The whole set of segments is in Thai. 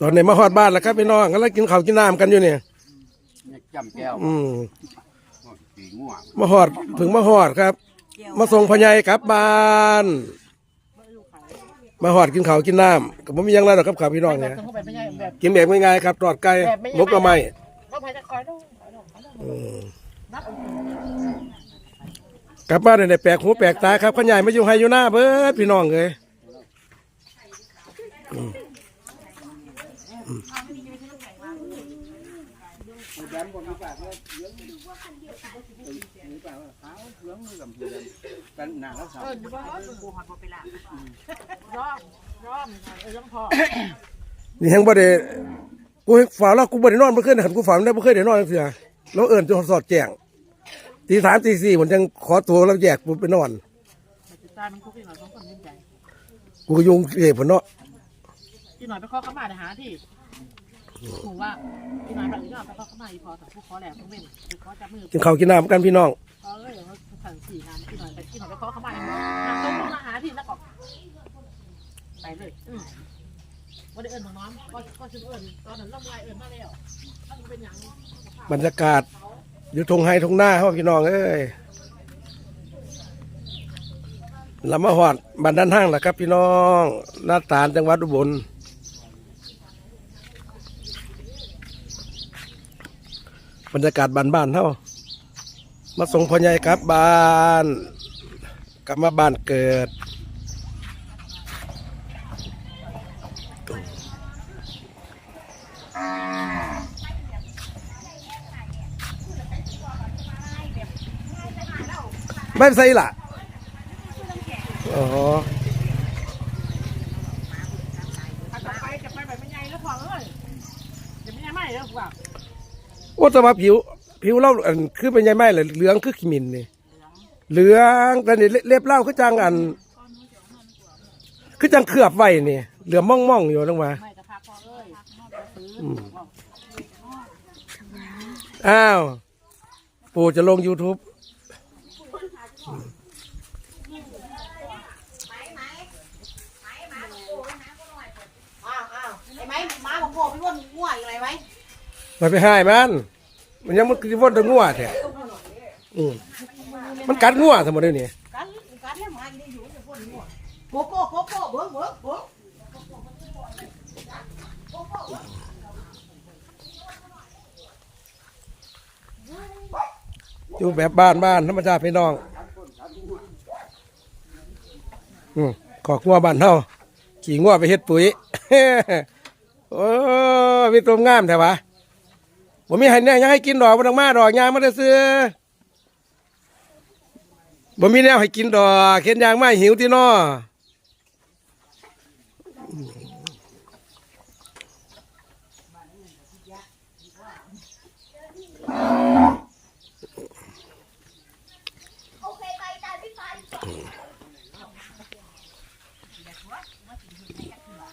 ตอนนี้มาฮอดบ้านแล้วครับพี่น้องกำลังกินข้าวกินน้ำกันอยู่เนี่ยเนี่ยจำแก้วอืมปีง่วงมาฮอดถึงมาฮอดครับ มาส่งพ่อใหญ่กลับบ้าน มาฮอดกินข้าวกินน้ำก็บ่มีหยังไรหรอกครับข้าวพี่น้องเนี่ยเข้าไปไม่ใช่แบบ กินแบบง่ายๆครับตอดไก่มกกระไม้ก็ไปจะคอยดูคอยดูคอยดูอืมนับกลับบ้านเนี่ยแปลกหูแปลกตาครับขยายมาอยู่ไฮอยู่หน้าเบิดพี่น้องเลยอืมอืมกั นหนาแล้วสาวเออดูว่าปูหอดไปละร้อมร้อมเออยังพอนี่ยังบ่ได้กูฝันแล้วกูบ่ได้นอนเมื่อคืนหันกูฝันได้เมื่อคืนได้นอนจังเสือแล้วเอิญจนสอดแจ้งตีสามตีสี่ผมยังขอตัวแล้วแยกกูไปนอนตายมันคุกที่หน่อยสองคนยิ้มใจกูก็ยุงเอ๋ผมเนาะ ที่หน่อยไปข้อเข้ามาหาที่ถูกว่าที่หน่อยแบบนี้ก็ไปข้อเข้ามาอีพอแต่ผู้ขอแหลมต้องเว้นคือขอจับมือกินข้าวกินน้ำกันพี่น้องพอเลยอย่างว่าสั่งสี่งานที่หน่อยไปที่หน่อยไปข้อเข้ามาอย่างนี้นำต้มมาหาที่แล้วก็ไปเลยอืมว่าได้เอิญของน้องก็ก็ชื่อเอิญตอนนั้นล่ำลายเอิญมาแล้วมันเป็นอย่างบรรยากาศอยู่ทงไฮทงหน้าเขาพี่น้องเอ้ยลำมาหอดบันด้านห้างแหละครับพี่น้องหน้าตาลจังหวัดอุบล บรรยากาศบ้านๆเท่ามาส่งพ่อใหญ่กลับบ้านกลับมาบ้านเกิดไม่ใช่ล่ะอ๋อ จะไปจะไปแบบไม่ใหญ่แล้วพอเอ้ยจะไม่ใหญ่ไม่แล้วว่า ว่า แต่ว่าผิว ผิวเราอันคือเป็นยังไงเลยเหลืองคือขีมินนี่เหลืองแต่นี่เล็บเล่าคือจังอัน คือจังเคลือบไว้นี่เหลือมม่องม่องๆอยู่ลงมาไม่จะพักพอเอ้ยซื้ออืมอ้าว ปู่จะลง YouTube อ้าวอ้าวไอ้ไหมม้าของโผล่พี่ว่นง่วงอะไรไหมมันไปให้มัน มันยังมันคือว่นแตะงัวแท้อืมมันกัดงัวสมมติเดี๋ยวนี้กันกันแล้วมาได้อยู่จะพ่นง่วงโกโก้โกโก้เบิ้งเบิ้งเบิ้งอยู่แบบบ้านบ้านธรรมชาติพี่น้อง อืมขอกงัวบ้านเฮาขี่งัวไปเฮ็ดปุ๋ย โอ้มีตัวงามแท้วะ ผมมีให้แน่ยังให้กินดอกบ่ต้องมาดอกยางมาได้ซื้อบ่มีแนวให้กินดอกเข็นยางมาหิวที่นอ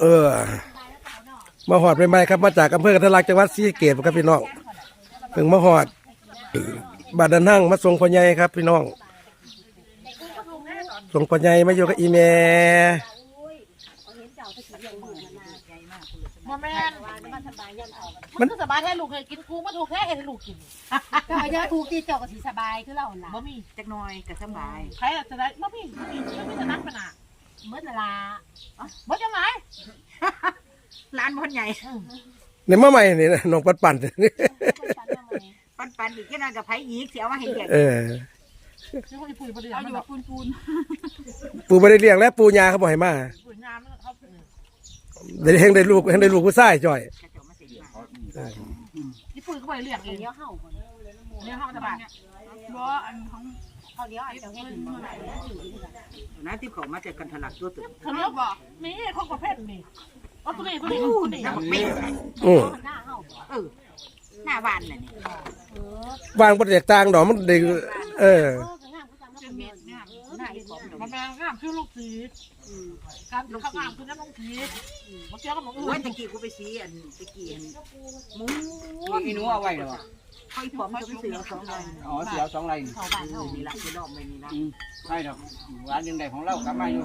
เออ มาหอดใหม่ๆครับมาจากอำเภอกระทะลักจังหวัดศรีสะเกษครับพี่น้องเพิ่งมาหอดบาดดันหั่งมาส่งพ่อใหญ่ครับ พี่น้องส่งพ่อใหญ่มาอยู่กับอีแม่มาแม่นมันก็สบายแท้ลูกเคยกินกูมาถูกแท้ให้ลูกกินก็ไอ้เธอถูกตีเจ้าก็สีสบายคือเราล่ะบ่มีจักหน่อยก็สบายใครจะได้บ่มีบ่มีบ่มีจะนักขนาดเมื่อละบ่จังไหน ร้านพ่นใหญ่เนี่ยมาใหม่นี่นะน้องปัดปั่นปันปันอีกแค่นั้นกับไผ่ยีกเสียมาให้เด็กเออนี่คนปุ๋ยบ่เดือดเอามัอนยู่แบกับบปูนปูนปู่ไม่ได้เลี้ยงแล้วปู่ยาเขาบอกให้มาปุ๋ยงามมันเขาได้เฮงได้ลูกเฮงได้ลูกผู้ชายจ่อยกระจกมาเสร็จมานี่ปุ๋ยก็บ่ได้เลี้ยงเองเดี๋ยวเฮาก่อนเนี่ยห้องสบายเพราะอันของเขาเดี๋ยวอันเจ้าเฮ็ดอยู่บ่ได้นะที่เขามาจากกันทะลักตัวตึกเขาเรียกบ่นี่ของประเภทนี่ อ๋อตัวนี้ตัวนี้ตัวนี้ไม่อืมหน้าเฮาเออหน้าบ้านน่ะนี่วางประเด็กต่างดอกมันได้เออเม็ดงามหน้าอีกของมันแมงงามคือลูกสีการข้าวงามคือน้ำลงผีมาเชื่อกับหมองอื่โอ้ยนตะกี้กูไปซีอันตะกี้อันหมูอีหนูเอาไว้เหรอ ค่อยผมจะไปซื้อสองใบอ๋อเสียวสองไรนี่เขาบ้านเฮานี่ล่ะที่รอบไปนี่ล่ะอืมใช่ดอกร้านยังไดของเรากลับมาอยู่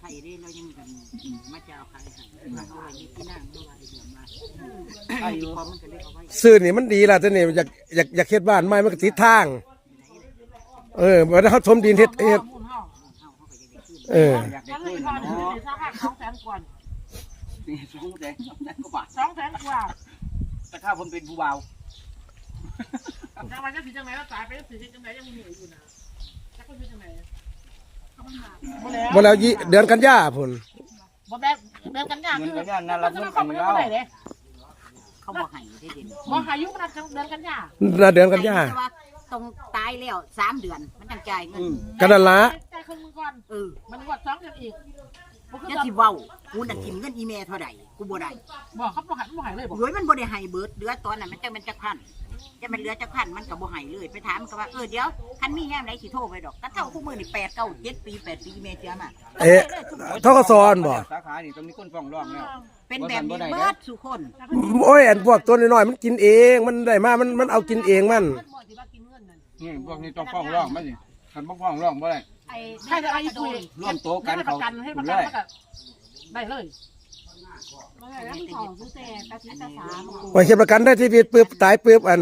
ไข่ได้เรายังกันมาจะเอาไข่ให้มาเอาไว้ที่นั่งเมื่อวานเดือนมาใช่อยู่อมันก็เลยเอาไว้ซื้อนี่มันดีล่ะแต่นี่อยากอยากอยากเฮ็ดบ้านใหม่มันก็ติดทาง เออบ่ได้เขาถมดินเฮ็ดเฮ็ดเอออยากได้แล้วเลขึ้นพอเนาะสองแสนกว่านี่สองแสนกว่าสองแสนกว่าแต่ถ้าผมเป็นผู้บ่าว จังหวัดจะสีจังไหนแล้วตายไปจะสีจังไหนยังมีอยู่นะจะก็คือจังไหนบ่แล้วบ่แล้วยี่เดือนกันยาพุ่นบ่แบบแบบกันยากเงินคือก็ย่านนั่นละจะเงินมากัเข้านไปเราเมื่อไหร่เด้เขาบอกให้ได้เด่นบ่หายุมันเดือนกันยาน่ะเดือนกันยาแต่ว่าตรงตายแล้วสามเดือนมันจังจ่ายเงินกันนั่นละใจครึ่งมือก่อนเออมันกดสองเดือนอีก บ่คือจะตอนสิเว้ากูน่ะกินเงินอีเมลเท่าใดกูบ่ได้บอกเขาบ่หันบ่หายเลยบอกโอ้ยมันบ่ได้ให้เบิดเหลือตอนนั้นมันจังมันจักพันจะมันเหลือจักพันมันก็บ่ให้เลยไปถามมันก็ว่าเออเดี๋ยวคันมียามใดสิโทรไปดอกก็เท่าคู่มือนี่8 9 7ปี8ปีอีเมลเสียมาเอ๊ะทกสอนบ่สาขานี่ต้องมีคนฟ้องร้องแล้วเป็นแบบนี้เบิดสุคนโอ้ยอันพวกตัวน้อยๆมันกินเองมันได้มามันมันเอากินเองมันมันบ่สิว่ากินเงินนั่นนี่พวกนี้ต้องฟ้องร้องมั้ยนี่คันบ่ฟ้องร้องบ่ได้ ไอ้ใครจะเอาอีคุยร่วมโต๊ะกันให้ปเขาระกันให้ประเลกันยก็ได้เลยไว้เฮ็ดประกันได้ที่ผิดปึ๊บตายปึ๊บอัน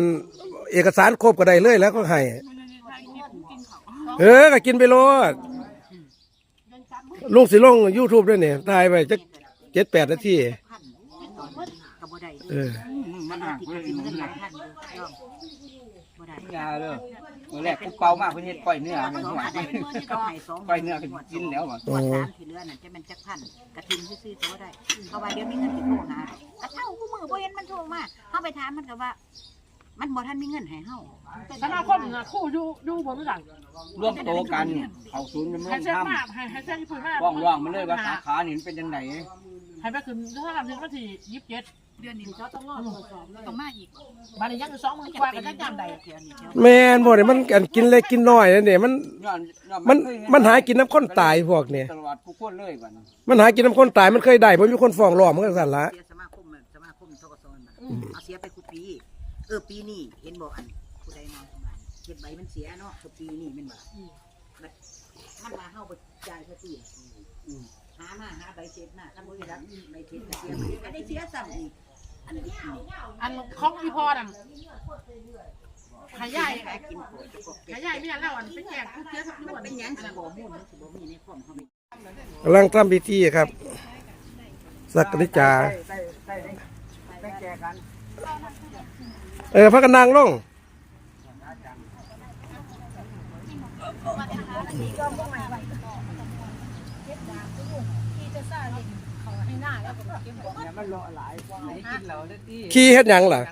เอกสารครบก็ได้เลยแล้วก็ให้เออก็กินไปโลดลุงสิลง YouTube ด้วยนี่ถ่ายไว้จัก7-8นาทีพันก็บ่ได้เออ มันหักติดเลยกินมันเงินหหัลากยพันเลยย่อมบ่ได้ ยาเลยมื้อแรกกูเป่ามากเพิ่นเฮ็ดก้อยเนื้อสมันองหัวอันได้ก็ให้สองก้อยเนื้อก็กินแล้วบ่ตรวจสามที่เหลือนั่นจะเป็นจักพันกระทิมซื่อๆตัวได้เพราะว่าเดี๋ยวมีเงินสิโทรหากระเท่ากูมือบ่เห็นมันโทรมาเฮาไปถามมันก็ว่า มันบ่ทันมีเงินให้เฮาสมาคมน่ะคู่อยู่อยู่บนหลังร่วมโต๊ะกันเข้าศูนย์ดำรให้งเส้นธรรมมากให้ให้เส้นญี่ปุ่นมากฟ้องร้องมาเลยว่าสาขานี่มันเป็นจังไดให้ไปขึ้นถ้าทำถึงวันที่ยี่สิบเจ็ด เดือนนี้เขาต้องรอตรวจสอบเลยต้องมาอีกบัดนี้ยังอยู่สองหมื่นกว่ากันยังจำได้เที่ยวนี้เที่ยวแม่นบ่นี่มันอันกินเล็กกินน้อยนั่นนี่มันย้อนย้อมันมันหากินน้ำข้นตายพวกนี่ตลอดผู้คนเลยก่อนมันหากินน้ำข้นตายมันเคยได้บ่มีคนฟ้องร้องมันก็สั่นละเสียสมาคมสมาคมทกศน่ะเอาเสียไปคุปี เออปีนี้เห็นบ่อันผู้ใดนอนสบายเก็บใบมันเสียเนาะคือปีนี้แม่นบ่มันมาเฮาบ่จ่ายเขาตีหามาหาใบเช็ดมาถ้าบ่ได้รับใบเช็ดก็เสียมาอันนี้เสียซ้ำอีก อันนี้อันของอีพอน่ะขายใหญ่หากินโผล่จะกขายใหญ่ไม่ใช่แล้วอันเป็นแจกผู้เสียสักมันด่วนเป็นหยังสิบ่มูลมันสิบ่มีในคอมเฮากำลังทำพิธีครับ สักนิจาได้ได้ได้แก่กัน เออพักกันนางลงเนี่ยมันรอหลายไหนกินเหล้าได้ที่ขี้เฮ็ดหยังล่ะ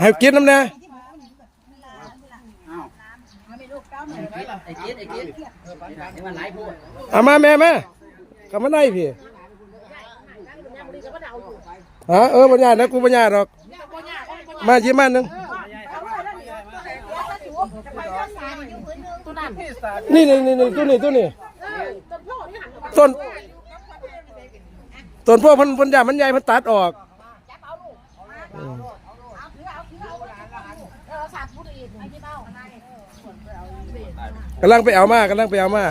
ให้กินน้ำแน่ ไอ้เกียดไอ้เกียดไอ้มันหลายพูดเอามาแม่แม่กลับมาได้พี่ฮะเออปัญญานะกูปัญญาหรอก มาชิมมันหนึงนี่นี่นี่ตัวนี้ตัวนี้ต้นต้นพวกพันพันยามันใหญ่มันตัดออก กำลังไปเอามากำลังไปเอามา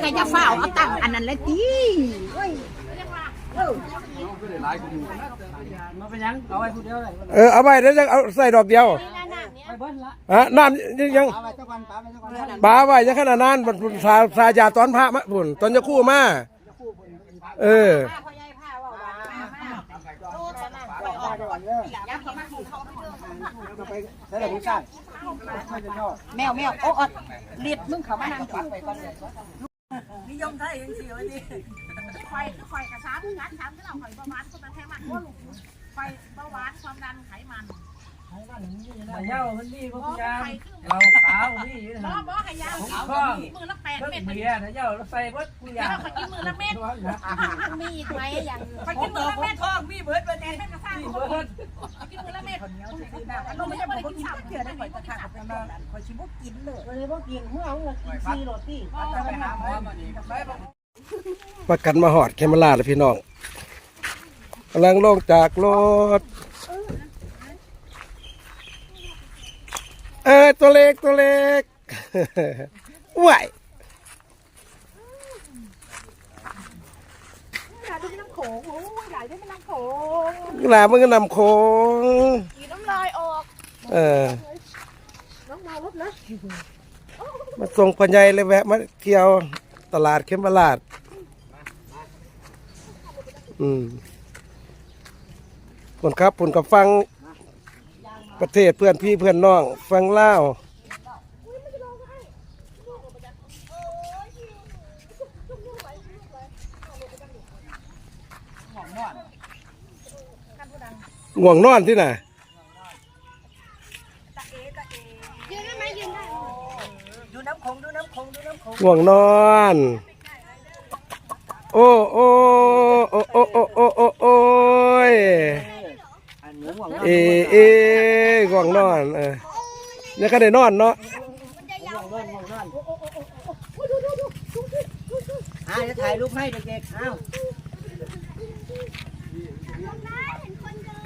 ใครจะเฝ้าเอาตั้งอันนั้นเลยติมาเป็นยังเอาไว้ผู้เดียวเลยเออเอาไปเดี๋ยวจะเอาใส่ดอกเดียว เอะน้ำยังบาไว้าไว้ยังขนาดนั้นมันพุ่นสาสายาตอนพระมะพุ่นตอนจะคู่มาเออแมวแมวโอ๊อดเลียดมึงเขามานั่งไปก่อนเลยยมได้ยังเสียวนี่คอยคอยกระซ้ำงัดซ้ำที่เราคอยประมาณก็มาแค่มันว่าลูกคอเบาหวานความดันไขมัน มาเย้ามันนี่พวกยามเราขาวนี่บอบอกให้ยาวข้องมือละแปดเม็ดเบียร์ถ้าเย้าเราใส่วัดผู้ยามขากินมือละเม็ดมีอีกไหมอย่างขากิกินมืมือละเม็ดทองมีเบิร์ดประเด็นเม็ดกระซ้ำนี่เขาเบิร์ดกินมือละเม็ดคนเราไม่ได้บอกกินเถื่อนได้ข่อยตะขาบเป็นบ้านข่อยชิบุกินเลยเลยบ่กินเมื่อเอาเงินกินซีโรตีจะไปหาหมอมาดิไปประกันมาหอดแคมราแล้วพี่น้องกำลังลงจากรถ เออตัวเล็กตัวเล็กไหวอยากได้น้ำโขงโอ้ยอยากได้น้ำโขงหลามันก็นำโค้งกินน้ำลายออกเออ น้องมารถนะมาส่งปัญญาเลยแวะมาเที่ยวตลาดเข้มบลาด อืมผลครับผลกับฟัง ประเทศเพื่อนพี่เพื่อนน้องฟังเล่าห่วงนอนที่ไหนห่วงนอนโอ้โอ้โอ้โอ้โอ้โอ้ เอเอง่วงนอนเออนี่ก็ได้นอนเนาะอ่าจะถ่ายรูปให้เด็กๆอ้าว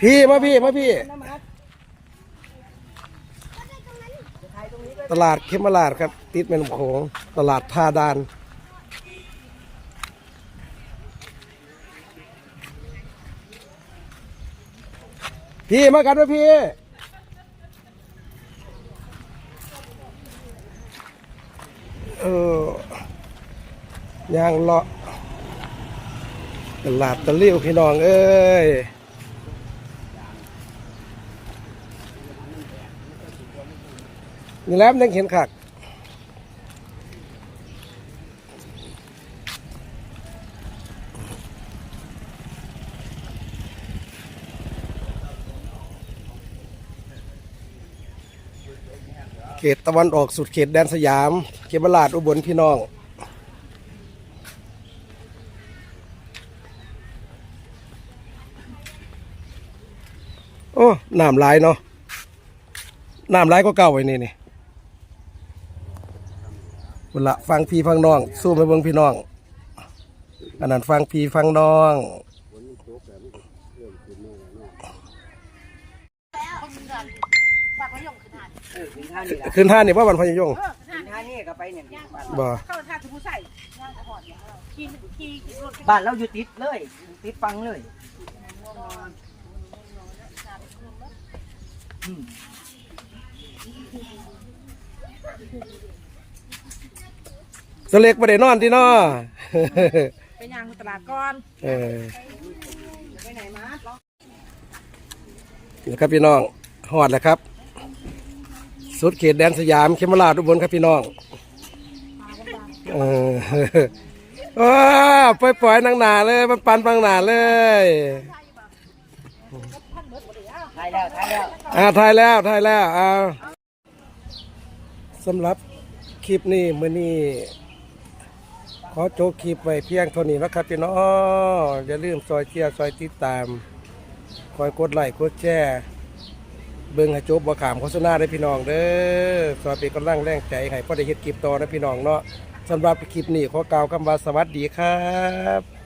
พี่มาพี่มาพี่ตลาดเข้มราดครับ ติดแม่น้ำโขงตลาดท่าดาน พี่มากันนะพี่เออย่างเลาะตลาดตะลิ่วพี่น้องเอ้ยนี่แล้วยังเห็นขัก เขตตะวันออกสุดเขตแดนสยาม เขตบลาดอุบลพี่น้อง โอ้น้ำลายเนาะน้ำไหลก็เก่าไว้นี่นี่เวละฟังพี่ฟังน้อง สู้ไปเบิ่งพี่น้องอันนั้นฟังพี่ฟังน้อง คนเดินปากเขายงขนาด เออกิน ท่านี่ละขึ้นท่านนี่ว่าวันพญายงเออขนากิดนท่านี่ก็ไปเนี่ยบ่เข้าท่าสมุใส่ย่างกระหอดเนี่ยขี่ขี่ขี่รถบ้านเราอยู่ติดเลยติดฟังเลยอืมสเล็กประเด็นนอนที่นอเป็นยางตลาดก่อนเออนี่ครับพี่น้องหอดแล้วครับ สุดเขตแดนสยามเขมราชอุบลครับพี่น้องเออว้าปล่อยปล่อยๆนางหนาเลยมันปันปังหนาเลยถ่ายแล้วถ่ายแล้วอ่าถ่ายแล้วถ่ายแล้วอ่าสำหรับคลิปนี้มื้อนี้ขอโจกคลิปไว้เพียงเท่านี้นะครับพี่น้องอย่าลืมซอยเชียร์ซอยติดตามคอยกดไลค์กดแชร์ เบิ่งให้จบบ่ขามโฆษณาได้พี่น้องเด้อสวัสดีกำลังแรงใจให้พอได้เฮ็ดคลิปต่อนะพี่น้องเนาะสำหรับคลิปนี้ขอกล่าวคำว่าสวัสดีครับ